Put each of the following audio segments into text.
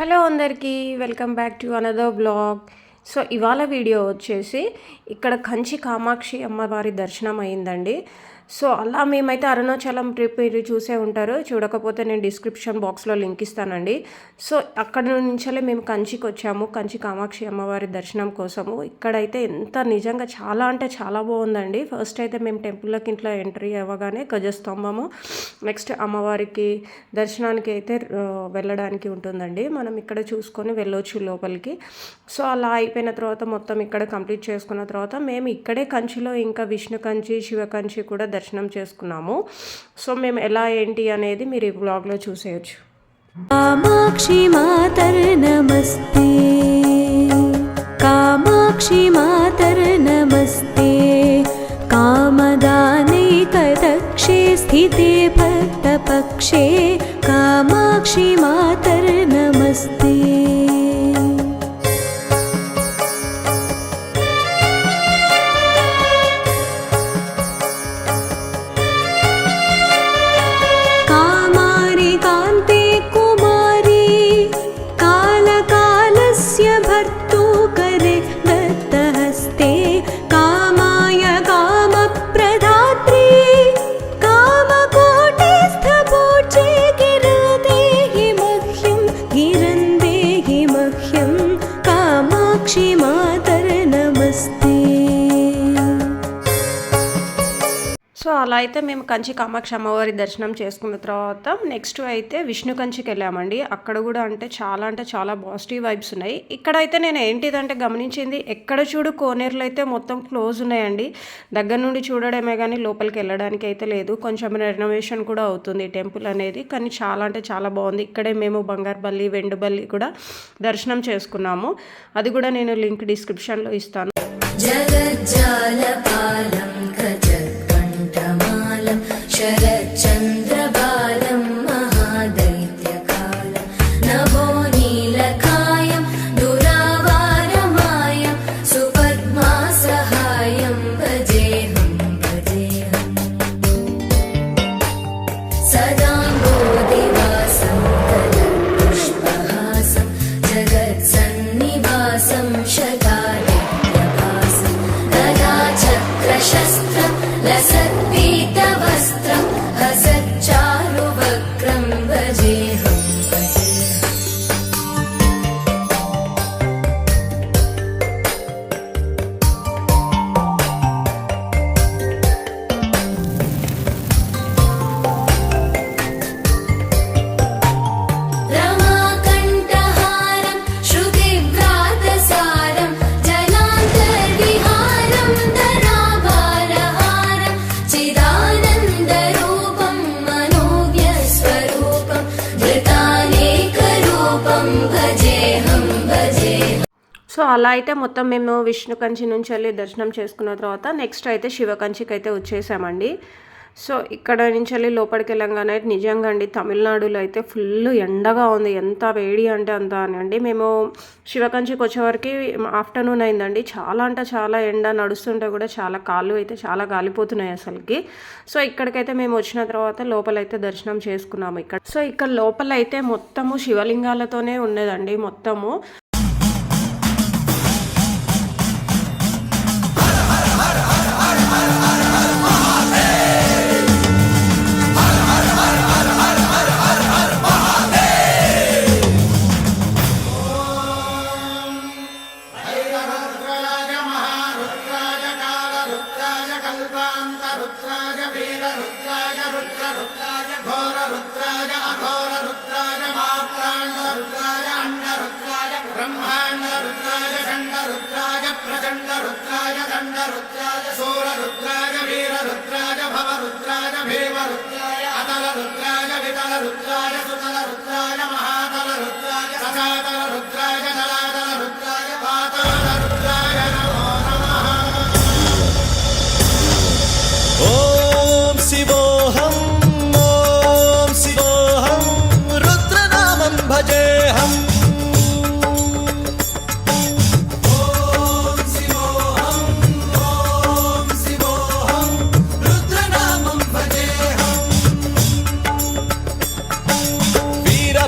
Hello అందరికీ welcome back to another blog. So ఇవాళ video వచ్చేసి ఇక్కడ కంచి కామాక్షి అమ్మవారి దర్శనం అయిందండి సో అలా మేమైతే అరుణాచలం ట్రిప్ మీరు చూసే ఉంటారు. చూడకపోతే నేను డిస్క్రిప్షన్ బాక్స్లో లింక్ ఇస్తానండి. సో అక్కడ నుంచే మేము కంచికి వచ్చాము. కంచి కామాక్షి అమ్మవారి దర్శనం కోసము. ఇక్కడైతే ఎంత నిజంగా చాలా అంటే చాలా బాగుందండి. ఫస్ట్ అయితే మేము టెంపుల్లోకి ఇంట్లో ఎంట్రీ అవ్వగానే గజస్తంభము నెక్స్ట్ అమ్మవారికి దర్శనానికి అయితే వెళ్ళడానికి ఉంటుందండి. మనం ఇక్కడ చూసుకొని వెళ్ళొచ్చు లోపలికి. సో అలా అయిపోయిన తర్వాత మొత్తం ఇక్కడ కంప్లీట్ చేసుకున్న తర్వాత మేము ఇక్కడే కంచిలో ఇంకా విష్ణు కంచి శివ కంచి కూడా దర్శనం చేసుకున్నాము సో మేము ఎలా ఏంటి అనేది మీరు ఈ బ్లాగ్లో చూసేయచ్చు कामाक्षि मातर्नमस्ते कामाक्षि मातर्नमस्ते कामदानैकदक्षे स्थिते भक्तपक्षे कामाक्षि मातर्नमस्ते సో అలా అయితే మేము కంచి కామాక్షి అమ్మవారి దర్శనం చేసుకున్న తర్వాత నెక్స్ట్ అయితే విష్ణు కంచికి వెళ్ళామండి. అక్కడ కూడా అంటే చాలా అంటే చాలా పాజిటివ్ వైబ్స్ ఉన్నాయి. ఇక్కడైతే నేను ఏంటిదంటే గమనించింది ఎక్కడ చూడు కోనేరులు అయితే మొత్తం క్లోజ్ ఉన్నాయండి. దగ్గర నుండి చూడడమే కానీ లోపలికి వెళ్ళడానికి అయితే లేదు. కొంచెం రెనోవేషన్ కూడా అవుతుంది టెంపుల్ అనేది. కానీ చాలా అంటే చాలా బాగుంది. ఇక్కడే మేము బంగారుబల్లి వెండుబల్లి కూడా దర్శనం చేసుకున్నాము. అది కూడా నేను లింక్ డిస్క్రిప్షన్లో ఇస్తాను. జగజ్జాలపాల సో అలా అయితే మొత్తం మేము విష్ణు కంచి నుంచి వెళ్ళి దర్శనం చేసుకున్న తర్వాత నెక్స్ట్ అయితే శివకంచికి అయితే వచ్చేసామండి. సో ఇక్కడ నుంచి వెళ్ళి లోపలికి వెళ్ళంగానే నిజంగా అండి తమిళనాడులో అయితే ఫుల్ ఎండగా ఉంది. ఎంత వేడి అంటే అంత అని అండి. మేము శివకంచికి వచ్చేవరకు ఆఫ్టర్నూన్ అయిందండి. చాలా అంటే చాలా ఎండ నడుస్తుంటే కూడా చాలా కాళ్ళు అయితే చాలా కాలిపోతున్నాయి అసలుకి. సో ఇక్కడికైతే మేము వచ్చిన తర్వాత లోపలైతే దర్శనం చేసుకున్నాము ఇక్కడ. సో ఇక్కడ లోపల అయితే మొత్తము శివలింగాలతోనే ఉండేదండి మొత్తము.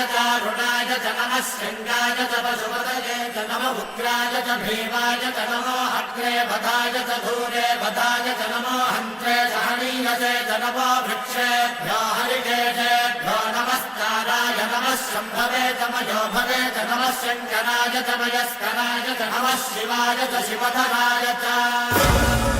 नमस्ताम्राय च नमः शृङ्गाय च पशुपतये च नम उग्राय च भीमाय च नमो अग्रे वधाय च धूरे वधाय च नमो हन्त्रे सहनीयसे च नमो वृक्षेभ्यो हरिकेशेभ्यो नमस्काराय नमः शम्भवे च मयो भवे च नमः च मयस्कराय च नमः शिवाय च शिवधराय च